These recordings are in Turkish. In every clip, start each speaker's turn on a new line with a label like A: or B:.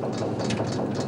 A: ハハハハ!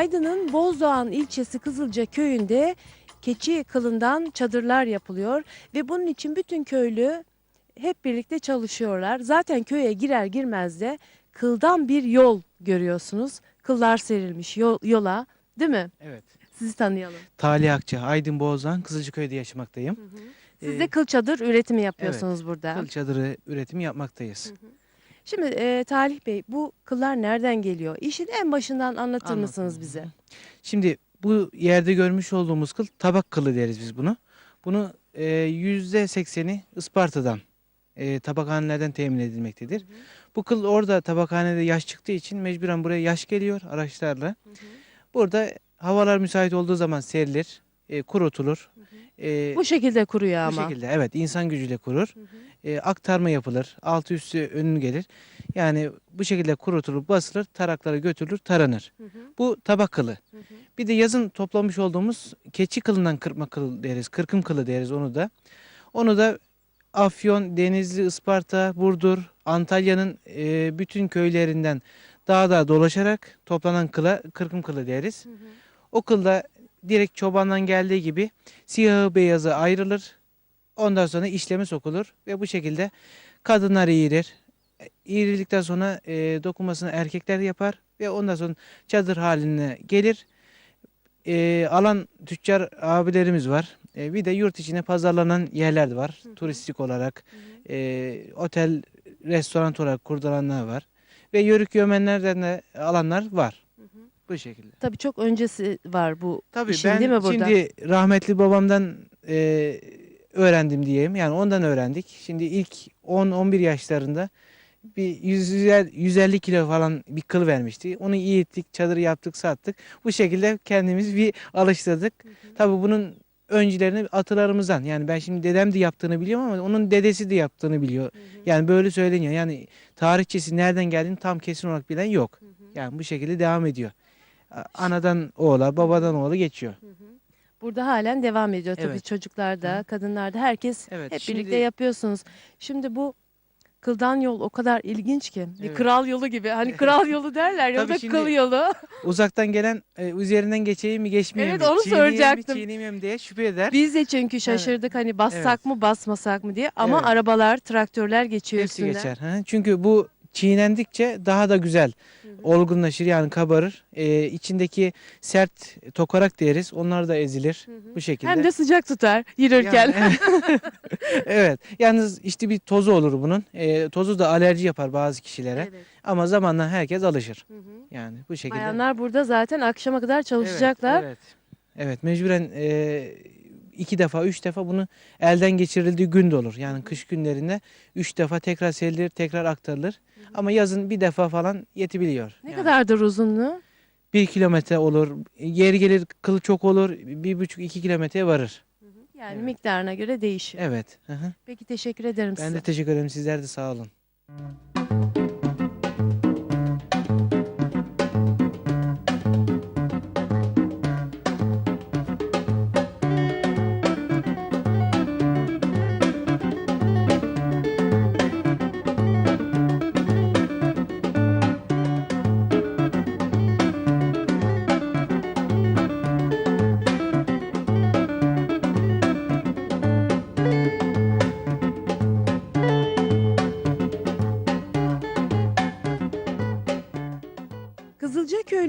A: Aydın'ın Bozdoğan ilçesi Kızılca köyünde keçi kılından çadırlar yapılıyor ve bunun için bütün köylü hep birlikte çalışıyorlar. Zaten köye girer girmez de kıldan bir yol görüyorsunuz. Kıllar serilmiş yol, yola değil mi?
B: Evet.
A: Sizi tanıyalım.
B: Talih Akça, Aydın Boğazan, Kızılcıköy'de yaşamaktayım.
A: Siz
B: Ee,
A: de kıl çadır üretimi yapıyorsunuz burada.
B: Kıl çadırı üretimi yapmaktayız.
A: Şimdi e, Talih Bey bu kıllar nereden geliyor? İşin en başından anlatır
B: Anlatayım.
A: mısınız bize?
B: Şimdi bu yerde görmüş olduğumuz kıl tabak kılı deriz biz bunu. Bunu e, yüzde sekseni Isparta'dan, e, tabakhanelerden temin edilmektedir. Bu kıl orada tabakhanede yaş çıktığı için mecburen buraya yaş geliyor araçlarla. Burada havalar müsait olduğu zaman serilir, e, kurutulur. E,
A: Bu şekilde kuruyor
B: Bu
A: ama.
B: şekilde evet insan gücüyle kurur. E, aktarma yapılır. Altı üstü önü gelir. Yani bu şekilde kurutulur, basılır, taraklara götürülür, taranır. Bu tabak kılı. Bir de yazın toplamış olduğumuz keçi kılından kırpma kılı deriz. Kırkım kılı deriz onu da. Onu da Afyon, Denizli, Isparta, Burdur, Antalya'nın e, bütün köylerinden dağda dolaşarak toplanan kıla kırkım kılı deriz. O kılda direkt çobandan geldiği gibi siyahı beyazı ayrılır. Ondan sonra işleme sokulur ve bu şekilde kadınlar iğirir. İğrildikten sonra e, dokunmasını erkekler yapar ve ondan sonra çadır haline gelir. E, alan tüccar abilerimiz var. E, bir de yurt içine pazarlanan yerler de var. Turistik olarak, e, otel, restoran olarak kurduranlar var. Ve yörük yömenlerden de alanlar var. Bu şekilde.
A: Tabii çok öncesi var bu
B: Tabii
A: işin
B: ben
A: değil mi burada?
B: şimdi rahmetli babamdan e, öğrendim diyeyim. Yani ondan öğrendik. Şimdi ilk 10-11 yaşlarında bir 100, 150 kilo falan bir kıl vermişti. Onu iyi ettik, çadırı yaptık, sattık. Bu şekilde kendimiz bir alıştırdık. Tabii bunun öncülerini atalarımızdan. Yani ben şimdi dedem de yaptığını biliyorum ama onun dedesi de yaptığını biliyor. Yani böyle söyleniyor. Yani tarihçesi nereden geldiğini tam kesin olarak bilen yok. Yani bu şekilde devam ediyor. Anadan oğula, babadan oğula geçiyor.
A: Burada halen devam ediyor tabii
B: Evet.
A: çocuklar da, kadınlar da herkes
B: Evet.
A: hep
B: şimdi-
A: birlikte yapıyorsunuz. Şimdi bu kıldan yol o kadar ilginç ki. Bir
B: Evet.
A: kral yolu gibi. Hani kral yolu derler ya o
B: Tabii
A: da
B: şimdi-
A: kıl yolu.
B: Uzaktan gelen e, üzerinden geçeyim mi geçmeyeyim
A: Evet,
B: mi?
A: onu
B: çiğneyeyim
A: soracaktım.
B: mi çiğnemeyeyim mi diye şüphe eder.
A: Biz de çünkü şaşırdık hani bassak mı basmasak mı diye. Ama
B: Evet.
A: arabalar, traktörler geçiyor
B: Hepsi
A: üstünden.
B: geçer. Hı. Çünkü bu çiğnendikçe daha da güzel olgunlaşır yani kabarır. Ee, içindeki sert tokarak deriz. Onlar da ezilir bu şekilde.
A: Hem de sıcak tutar yürürken.
B: Yani, evet. Yalnız işte bir tozu olur bunun. Ee, tozu da alerji yapar bazı kişilere.
A: Evet.
B: Ama zamanla herkes alışır.
A: Hı hı.
B: Yani bu şekilde.
A: Bayanlar burada zaten akşama kadar
B: Evet,
A: çalışacaklar.
B: Evet. Evet, mecburen e, iki defa, üç defa bunu elden geçirildiği gün de olur. Yani kış günlerinde üç defa tekrar serilir, tekrar aktarılır. Ama yazın bir defa falan yetebiliyor.
A: Ne
B: Yani
A: kadardır uzunluğu?
B: Bir kilometre olur, yeri gelir kılı çok olur, bir buçuk iki kilometreye varır.
A: Yani
B: Evet.
A: miktarına göre değişiyor.
B: Evet. hı hı.
A: Peki teşekkür ederim
B: Ben
A: size.
B: de teşekkür ederim. Sizler de sağ olun.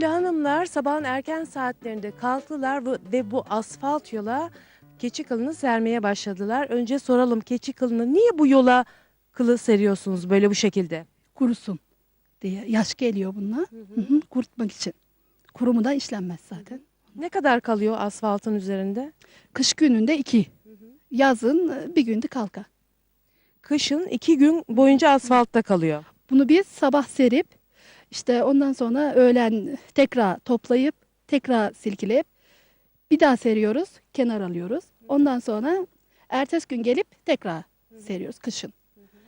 A: Kızılcaköylü hanımlar sabahın erken saatlerinde kalktılar ve- bu asfalt yola keçi kılını sermeye başladılar. Önce soralım keçi kılını niye bu yola kılı seriyorsunuz böyle bu şekilde?
C: kurusun diye. Yaş geliyor bununla. Hı hı, kurutmak için. Kurumu da işlenmez zaten.
A: Ne kadar kalıyor asfaltın üzerinde?
C: Kış gününde iki. Yazın e, bir günde kalka.
A: Kışın iki gün boyunca asfaltta kalıyor.
C: Bunu biz sabah serip işte ondan sonra öğlen tekrar toplayıp tekrar silkeleyip bir daha seriyoruz. Kenar alıyoruz. Ondan sonra ertesi gün gelip tekrar seriyoruz kışın.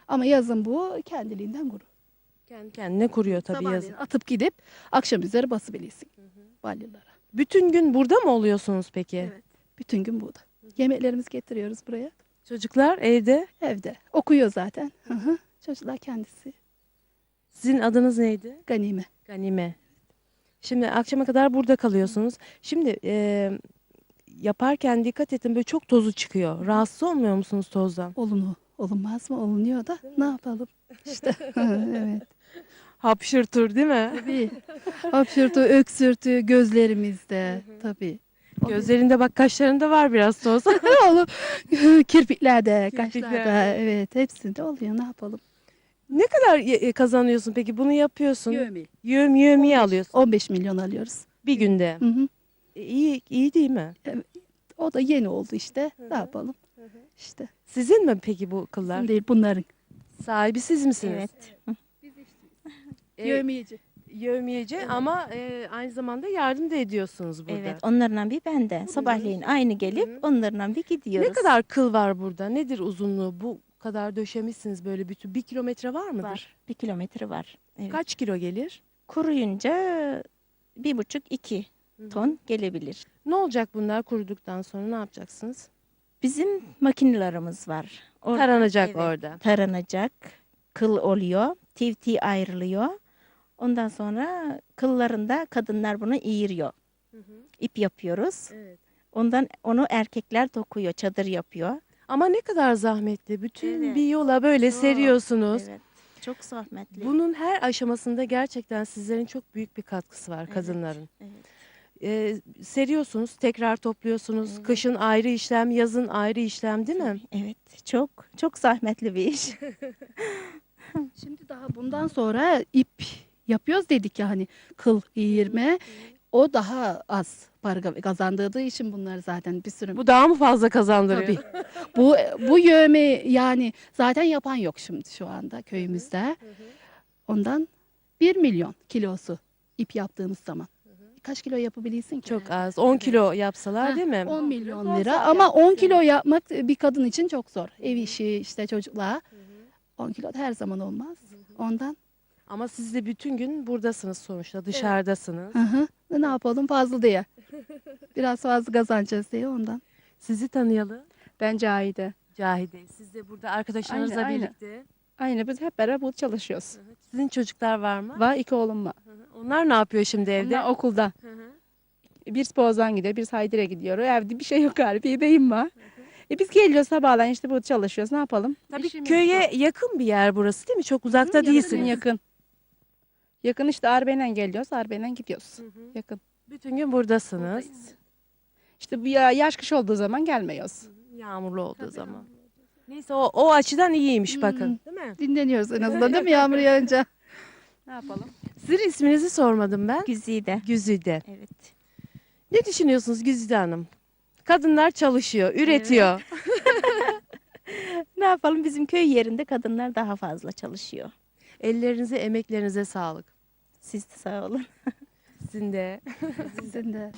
C: Ama yazın bu kendiliğinden kurur.
A: Kendi kendine kuruyor tabii
C: Sabahleyin
A: yazın.
C: atıp gidip akşam üzeri basabilirsin. Balyalara.
A: Bütün gün burada mı oluyorsunuz peki?
C: Evet. Bütün gün burada. Yemeklerimizi getiriyoruz buraya.
A: Çocuklar evde.
C: Evde. Okuyor zaten. Hı hı. Çocuklar kendisi.
A: Sizin adınız neydi?
C: Ganime.
A: Ganime. Şimdi akşama kadar burada kalıyorsunuz. Şimdi e, yaparken dikkat edin böyle çok tozu çıkıyor. Rahatsız olmuyor musunuz tozdan?
C: Olunu. Olunmaz mı? Olunuyor da. Ne yapalım? İşte. evet.
A: Hapşırtır değil mi?
C: Tabii. Hapşırtı, öksürtü gözlerimizde. Tabii.
A: Gözlerinde bak kaşlarında var biraz toz.
C: Oğlum kirpiklerde,
A: Kirpiklerde.
C: kaşlarda evet hepsinde oluyor. Ne yapalım?
A: Ne kadar ye- e, kazanıyorsun peki? Bunu yapıyorsun.
C: Yövmi.
A: Yövm yövmiye alıyorsun
C: 15 milyon alıyoruz.
A: bir günde.
C: Hı hı.
A: E, iyi iyi değil mi?
C: O da yeni oldu işte. Ne yapalım? İşte.
A: Sizin mi peki bu kıllar?
C: Bizim değil bunların.
A: Sahibi siz misiniz?
D: Evet.
A: E,
C: Yövmiyeci.
A: Yövmiyeci ama e, aynı zamanda yardım da ediyorsunuz burada.
D: Evet, onlarla bir bende. Sabahleyin aynı gelip onlarla bir gidiyoruz.
A: Ne kadar kıl var burada? Nedir uzunluğu? Bu kadar döşemişsiniz böyle bütün. Bir kilometre var mıdır?
D: var? Bir kilometre var. Evet.
A: Kaç kilo gelir?
D: Kuruyunca bir buçuk iki ton gelebilir.
A: Ne olacak bunlar kuruduktan sonra ne yapacaksınız?
D: Bizim makinelerimiz var. Orada
A: Taranacak
D: evet,
A: orada.
D: taranacak. Kıl oluyor. Tivti ayrılıyor. Ondan sonra kıllarında kadınlar bunu iğiriyor. İp yapıyoruz.
A: Evet.
D: Ondan onu erkekler dokuyor, çadır yapıyor.
A: Ama ne kadar zahmetli. Bütün
D: Evet.
A: bir yola böyle
D: Çok,
A: seriyorsunuz.
D: Evet. Çok zahmetli.
A: Bunun her aşamasında gerçekten sizlerin çok büyük bir katkısı var
D: Evet,
A: kadınların.
D: evet.
A: Ee, seriyorsunuz, tekrar topluyorsunuz.
D: Evet.
A: Kışın ayrı işlem, yazın ayrı işlem değil mi?
D: Evet, çok çok zahmetli bir iş.
C: Şimdi daha bundan sonra ip yapıyoruz dedik ya hani kıl iğirme. O daha az para kazandırdığı için bunlar zaten bir sürü.
A: Bu daha mı fazla kazandırıyor?
C: Tabii. bu bu yövme yani zaten yapan yok şimdi şu anda köyümüzde. Ondan 1 milyon kilosu ip yaptığımız zaman. Kaç kilo yapabilirsin ki?
A: Çok az. 10 kilo yapsalar
C: Heh,
A: değil mi?
C: 10 milyon lira ama 10 kilo yapmak bir kadın için çok zor. Ev işi işte çocuklar. 10 kilo da her zaman olmaz. Ondan
A: Ama siz de bütün gün buradasınız sonuçta, dışarıdasınız.
C: hı hı, ne yapalım fazla diye. Biraz fazla kazanacağız diye ondan.
A: Sizi tanıyalım.
E: Ben Cahide.
A: Cahide. Siz de burada arkadaşlarınızla
E: Aynen, aynen.
A: birlikte.
E: Aynı biz hep beraber burada çalışıyoruz.
A: Sizin çocuklar var mı?
E: Var iki oğlum var.
A: Onlar ne yapıyor şimdi evde?
E: Onlar okulda.
A: Hı hı.
E: Birisi Boğaz'dan gidiyor, birisi Haydir'e gidiyor. Evde bir şey yok galiba, bir beyim var. E biz geliyoruz sabahleyin işte burada çalışıyoruz. Ne yapalım?
A: Tabii
E: İşimiz
A: köye
E: bu.
A: yakın bir yer burası değil mi? Çok uzakta
E: Yakın,
A: değilsiniz.
E: Yakın. Yakın işte Arbe'yle geliyoruz, Arbe'yle gidiyoruz. Yakın.
A: Bütün gün buradasınız.
E: Buradayız. İşte bu ya, yaş kış olduğu zaman gelmiyoruz.
A: Yağmurlu olduğu zaman. Neyse o, o açıdan iyiymiş bakın. Değil mi?
C: Dinleniyoruz en azından değil mi yağmur yağınca?
E: Ne yapalım?
A: Sizin isminizi sormadım ben.
D: Güzide.
A: Güzide.
D: Evet.
A: Ne düşünüyorsunuz Güzide Hanım? Kadınlar çalışıyor, üretiyor.
D: Ne yapalım bizim köy yerinde kadınlar daha fazla çalışıyor.
A: Ellerinize, emeklerinize sağlık.
D: Siz de sağ olun.
A: Sizin de.
C: Sizin de.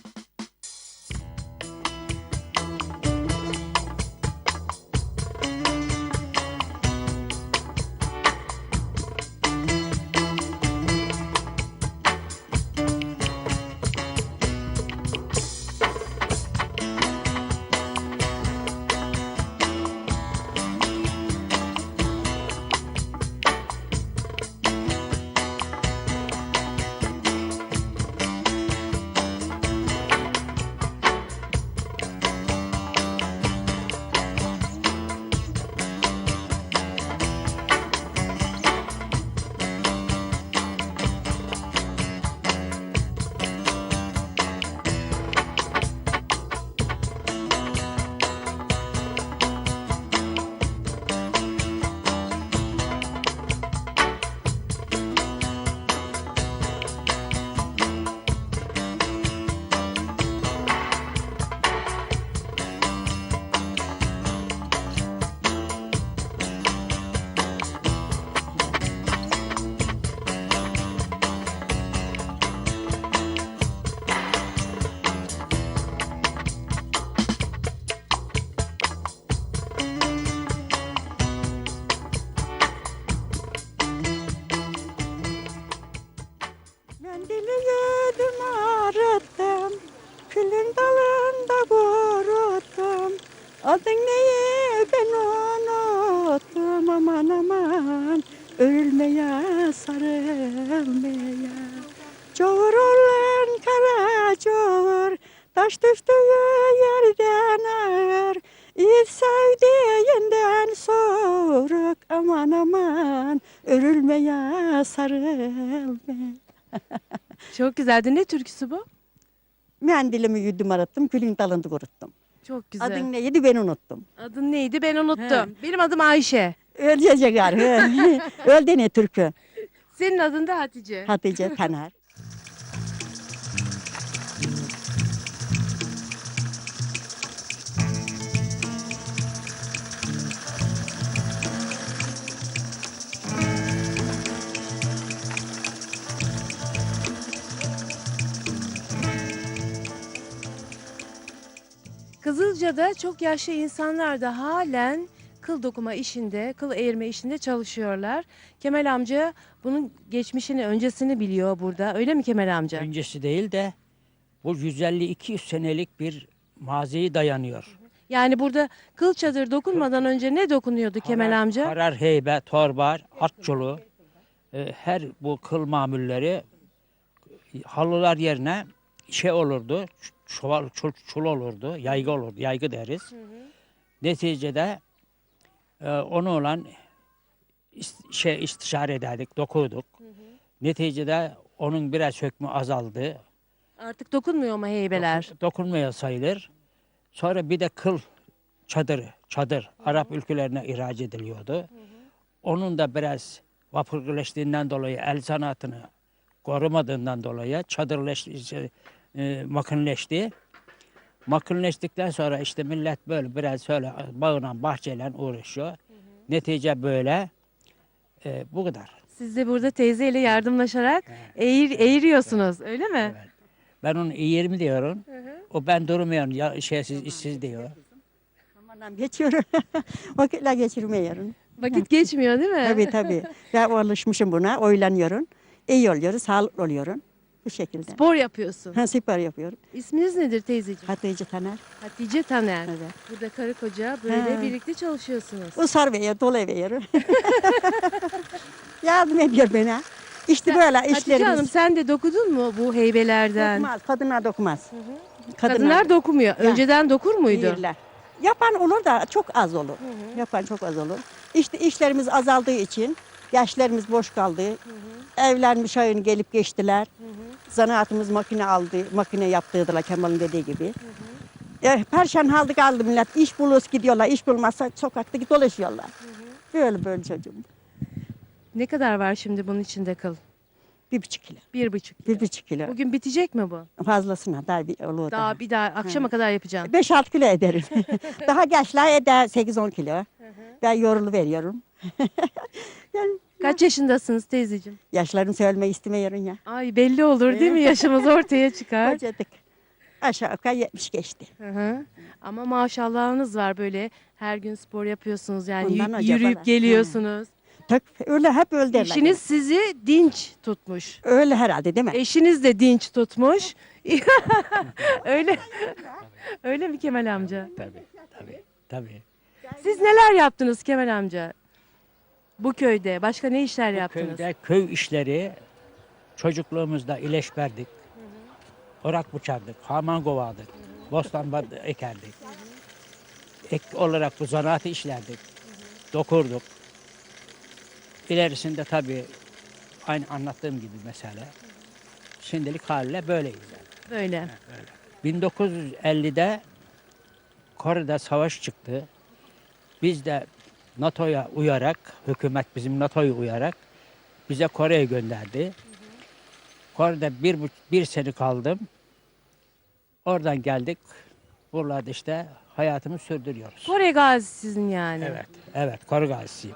F: Adın neyi ben unuttum aman aman, ölmeye sarılmaya. Çoğur olan kara çoğur, taş düştüğü yerden ağır. İz sevdiğinden soğuk aman aman, ölmeye sarılmaya.
A: Çok güzeldi. Ne türküsü bu?
F: Mendilimi yüdüm arattım, külün dalında kuruttum.
A: Çok güzel.
F: Adın neydi ben unuttum.
A: Adın neydi ben unuttum. Benim adım Ayşe.
F: Ölecek gari. Öldü ne türkü?
A: Senin adın da Hatice.
F: Hatice Taner.
A: Kızılca'da çok yaşlı insanlar da halen kıl dokuma işinde, kıl eğirme işinde çalışıyorlar. Kemal amca bunun geçmişini, öncesini biliyor burada. Öyle mi Kemal amca?
G: Öncesi değil de bu 150-200 senelik bir maziye dayanıyor.
A: Yani burada kıl çadır dokunmadan önce ne dokunuyordu Kemal amca?
G: Karar heybe, torbar, atçolu e, her bu kıl mamulleri e, halılar yerine şey olurdu, çuval, çul, çul olurdu, yaygı olurdu, yaygı deriz. Neticede e, onu olan ist- şey istişare ederdik, dokuduk. Neticede onun biraz sökümü azaldı.
A: Artık dokunmuyor mu heybeler?
G: Dokun- dokunmaya sayılır. Sonra bir de kıl çadırı, çadır Arap ülkelerine ihraç ediliyordu. Onun da biraz vapurleştiğinden dolayı el sanatını korumadığından dolayı çadırleşti, şey, e, makinleşti. Makinleştikten sonra işte millet böyle biraz öyle bağına bahçeyle uğraşıyor. Netice böyle. E, bu kadar.
A: Siz de burada teyzeyle yardımlaşarak eğir, eğiriyorsunuz öyle mi?
G: Evet. Ben onu mi diyorum. O ben durmuyorum ya şeysiz işsiz diyor.
F: Aman geçiyor. Vakitler geçirmiyorum.
A: Vakit geçmiyor değil mi?
F: Tabii tabii. Ben alışmışım buna, oylanıyorum. İyi oluyorum, sağlıklı oluyorum. Bu şekilde.
A: Spor yapıyorsun.
F: Ha, spor yapıyorum.
A: İsminiz nedir teyzeciğim?
F: Hatice Taner.
A: Hatice Taner.
F: Evet.
A: Burada karı koca böyle
F: He.
A: birlikte çalışıyorsunuz.
F: Usar veriyor, dolu veriyor. Yardım ediyor bana. İşte böyle
A: Hatice
F: işlerimiz.
A: Hanım sen de dokudun mu bu heybelerden?
F: Dokunmaz, kadınlar dokunmaz.
A: Kadınlar dokumuyor. Önceden dokur muydu?
F: Değiller. Yapan olur da çok az olur. Yapan çok az olur. İşte işlerimiz azaldığı için, yaşlarımız boş kaldı. Evlenmiş ayın gelip geçtiler. Zanaatımız makine aldı, makine yaptırdılar Kemal'in dediği gibi. E, perşan halde kaldı millet. İş buluruz gidiyorlar, iş bulmazsa sokakta dolaşıyorlar. Böyle böyle çocuğum.
A: Ne kadar var şimdi bunun içinde kıl?
F: Bir buçuk kilo.
A: Bir buçuk.
F: Bir buçuk kilo.
A: Bugün bitecek mi bu?
F: Fazlasına daha bir olur daha.
A: Daha bir daha akşama kadar yapacaksın.
F: 5-6 kilo ederim. daha gençler eder 8-10 kilo. Ben yorulu veriyorum. yani
A: Kaç yaşındasınız teyzeciğim?
F: yaşlarını söylemeyi istemiyorum ya.
A: Ay belli olur değil mi? Yaşımız ortaya çıkar.
F: Kocadık. Aşağı yukarı 70 geçti.
A: Hı hı. Ama maşallahınız var böyle her gün spor yapıyorsunuz yani
F: Ondan
A: yü-
F: acaba
A: yürüyüp
F: da.
A: geliyorsunuz.
F: Tak, öyle hep öyle derler.
A: Eşiniz sizi dinç tutmuş.
F: Öyle herhalde değil mi?
A: Eşiniz de dinç tutmuş. öyle öyle mi Kemal amca?
G: Tabii, tabii, tabii.
A: Siz neler yaptınız Kemal amca? Bu köyde başka ne işler
G: Bu
A: yaptınız?
G: Köyde köy işleri çocukluğumuzda ileşberdik. Orak bıçardık, haman kovardık, bostan bad- ekerdik. Ek olarak bu zanaatı işlerdik. Dokurduk. İlerisinde tabii aynı anlattığım gibi mesela. Şimdilik haliyle böyleyiz. yani.
A: Böyle.
G: 1950'de Kore'de savaş çıktı. Biz de NATO'ya uyarak, hükümet bizim NATO'ya uyarak bize Kore'ye gönderdi. Kore'de bir, bir sene kaldım. Oradan geldik. Buralarda işte hayatımı sürdürüyoruz.
A: Kore gazisi sizin yani.
G: Evet, evet Kore gazisiyim.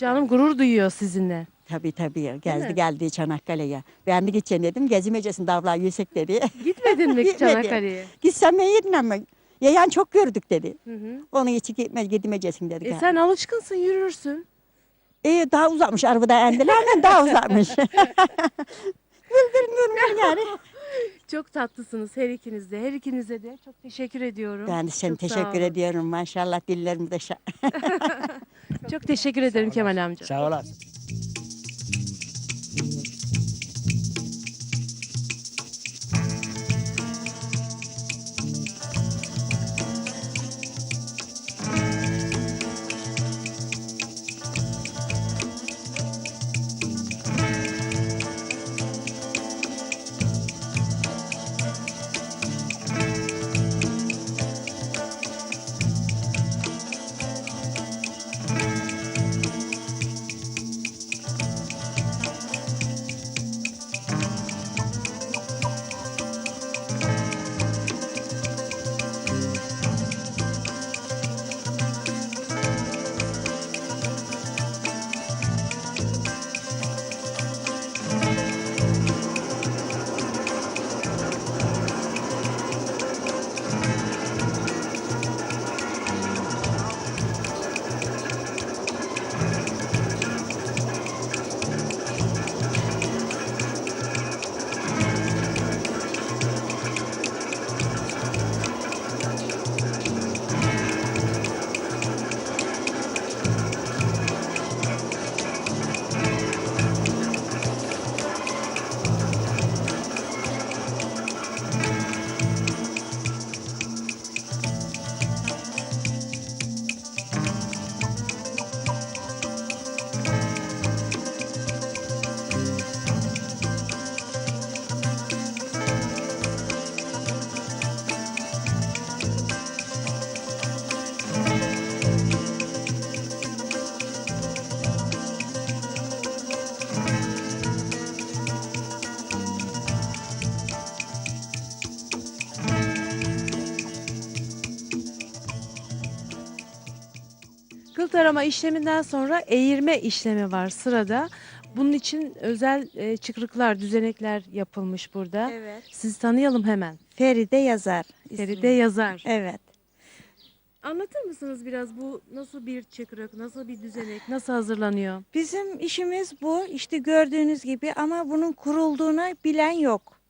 A: Hanım gurur duyuyor sizinle.
F: Tabii tabii.
A: mi?
F: Geldi geldi Çanakkale'ye. Ben de gideceğim dedim. Gezmeyeceksin davlar yüksek dedi.
A: Gitmedin mi
F: Gitmedim.
A: Çanakkale'ye?
F: Gitsem ben yedim ama. Yayan çok gördük dedi.
A: Hı hı.
F: Onun için gitme, gidemeyeceksin dedik.
A: E sen alışkınsın yürürsün.
F: E, daha uzakmış arabada endiler mi? Daha uzakmış. Güldür yani.
A: Çok tatlısınız her ikiniz de. Her ikinize de çok teşekkür ediyorum.
F: Ben de seni
A: Çok
F: teşekkür ediyorum. Maşallah dillerim de şa-
A: Çok teşekkür ederim Kemal amca.
G: Sağ olasın.
A: Kıl tarama işleminden sonra eğirme işlemi var sırada. Bunun için özel e, çıkrıklar, düzenekler yapılmış burada.
H: Evet.
A: Sizi tanıyalım hemen.
H: Feride yazar.
A: Feride
H: ismi.
A: yazar.
H: Evet.
A: Anlatır mısınız biraz bu nasıl bir çıkrık, nasıl bir düzenek, nasıl hazırlanıyor?
H: Bizim işimiz bu. İşte gördüğünüz gibi ama bunun kurulduğunu bilen yok.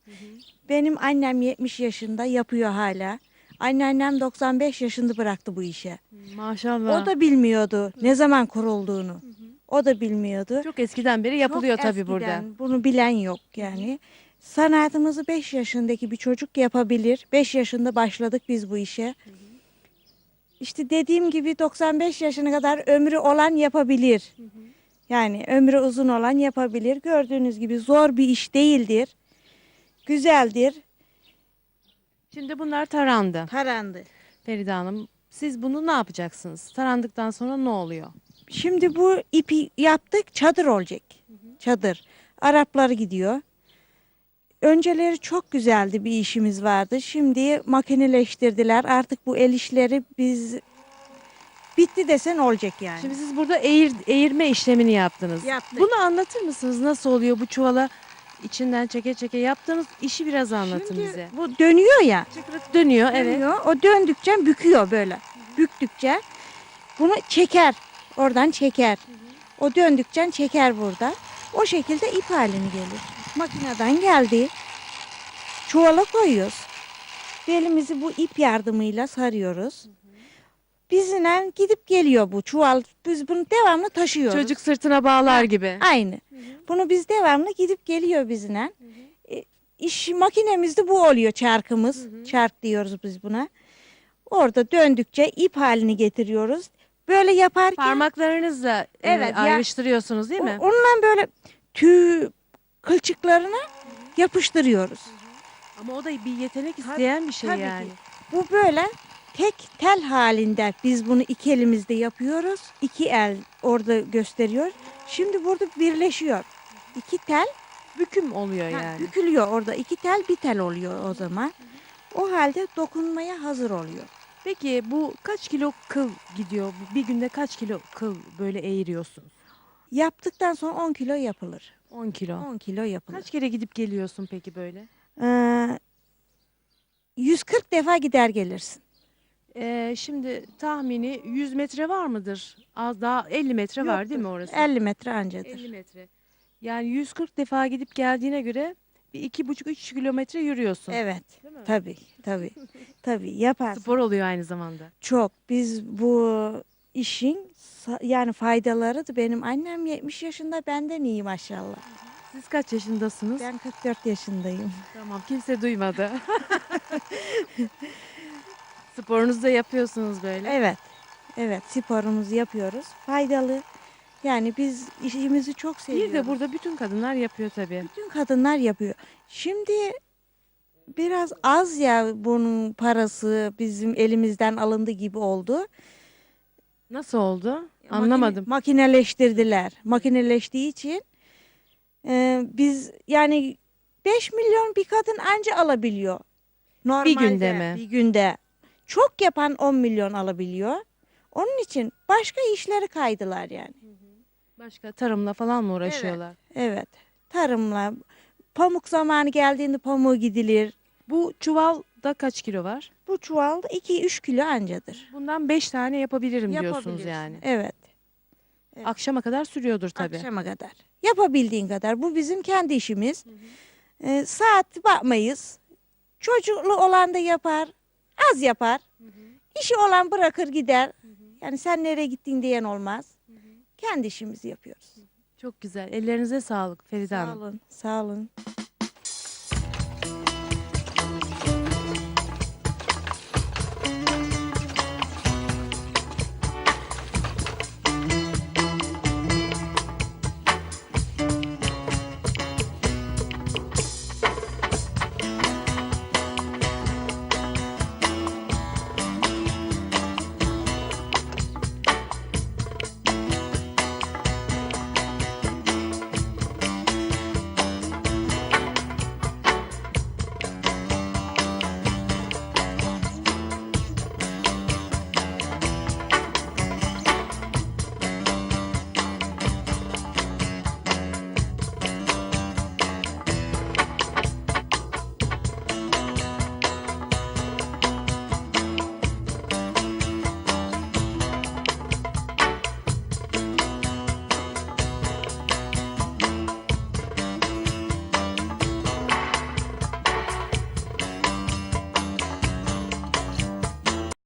H: Benim annem 70 yaşında yapıyor hala. Anneannem 95 yaşında bıraktı bu işe.
A: Maşallah.
H: O da bilmiyordu ne zaman kurulduğunu. O da bilmiyordu.
A: çok eskiden beri yapılıyor
H: Çok
A: tabii burada.
H: eskiden, Bunu bilen yok yani. Sanatımızı 5 yaşındaki bir çocuk yapabilir. 5 yaşında başladık biz bu işe. İşte dediğim gibi 95 yaşına kadar ömrü olan yapabilir. Yani ömrü uzun olan yapabilir. Gördüğünüz gibi zor bir iş değildir. Güzeldir.
A: Şimdi bunlar tarandı.
H: Tarandı.
A: Feride Hanım siz bunu ne yapacaksınız? Tarandıktan sonra ne oluyor?
H: Şimdi bu ipi yaptık çadır olacak. Çadır. Arapları gidiyor. Önceleri çok güzeldi bir işimiz vardı. Şimdi makineleştirdiler. Artık bu el işleri biz bitti desen olacak yani.
A: Şimdi siz burada eğir, eğirme işlemini yaptınız.
H: Yaptık.
A: Bunu anlatır mısınız? Nasıl oluyor bu çuvala içinden çeke çeke yaptığınız işi biraz anlatın
H: Şimdi
A: bize.
H: bu dönüyor ya.
A: Çıkrık dönüyor evet.
H: Dönüyor. O döndükçe büküyor böyle. Büktükçe bunu çeker. Oradan çeker. O döndükçe çeker burada. O şekilde ip halini gelir. Makineden geldi. Çuvala koyuyoruz. Belimizi bu ip yardımıyla sarıyoruz. Bizimle gidip geliyor bu çuval. Biz bunu devamlı taşıyoruz.
A: Çocuk sırtına bağlar gibi.
H: Aynı. Bunu biz devamlı gidip geliyor bizimle. E, iş makinemizde bu oluyor çarkımız. Çark diyoruz biz buna. Orada döndükçe ip halini getiriyoruz. Böyle yaparken
A: Parmaklarınızla
H: Evet,
A: evet,
H: ya-
A: ayrıştırıyorsunuz değil mi?
H: o- onunla böyle tüy kılçıklarına yapıştırıyoruz.
A: Ama o da bir yetenek isteyen bir şey
H: tabii ki.
A: yani.
H: Bu böyle tek tel halinde biz bunu iki elimizde yapıyoruz. İki el orada gösteriyor. Şimdi burada birleşiyor. İki tel
A: Büküm oluyor
H: Ha,
A: yani.
H: Bükülüyor orada. iki tel bir tel oluyor o zaman. O halde dokunmaya hazır oluyor.
A: Peki bu kaç kilo kıl gidiyor? Bir günde kaç kilo kıl böyle eğiriyorsunuz?
H: Yaptıktan sonra 10 kilo yapılır.
A: 10 kilo.
H: 10 kilo yapılır.
A: Kaç kere gidip geliyorsun peki böyle?
H: Ee, 140 defa gider gelirsin.
A: Ee, şimdi tahmini 100 metre var mıdır? Az daha 50 metre var değil mi orası?
H: 50 metre ancadır.
A: 50 metre. Yani 140 defa gidip geldiğine göre bir iki buçuk üç kilometre yürüyorsun.
H: Evet.
A: Değil mi?
H: Tabii, tabii. tabii yaparsın.
A: Spor oluyor aynı zamanda.
H: Çok. Biz bu işin sa- yani faydaları da benim annem 70 yaşında benden iyi maşallah.
A: Siz kaç yaşındasınız?
H: Ben 44 yaşındayım.
A: Tamam kimse duymadı. Sporunuzu da yapıyorsunuz böyle.
H: Evet. Evet sporumuzu yapıyoruz. Faydalı. Yani biz işimizi çok seviyoruz.
A: Bir de burada bütün kadınlar yapıyor tabii.
H: bütün kadınlar yapıyor. Şimdi biraz az ya bunun parası bizim elimizden alındı gibi oldu.
A: Nasıl oldu?
H: Makine-
A: Anlamadım.
H: makineleştirdiler. Makineleştiği için e, biz yani 5 milyon bir kadın anca alabiliyor. Normalde,
A: günde mi?
H: Bir günde. Çok yapan 10 milyon alabiliyor. Onun için başka işleri kaydılar yani.
A: Başka tarımla falan mı uğraşıyorlar?
H: Evet. Tarımla pamuk zamanı geldiğinde pamuğu gidilir.
A: Bu çuvalda kaç kilo var?
H: Bu çuvalda 2-3 kilo ancadır.
A: Bundan 5 tane yapabilirim diyorsunuz
H: Yapabilirsin.
A: yani.
H: Evet. Evet.
A: Akşama kadar sürüyordur tabii.
H: Akşama kadar. Yapabildiğin kadar. Bu bizim kendi işimiz. Ee, saat bakmayız. Çocuklu olan da yapar. Az yapar. İşi olan bırakır gider. Yani sen nereye gittin diyen olmaz. Kendi işimizi yapıyoruz.
A: Çok güzel. Ellerinize sağlık Feride
H: Sağ
A: Hanım.
H: olun. Sağ olun.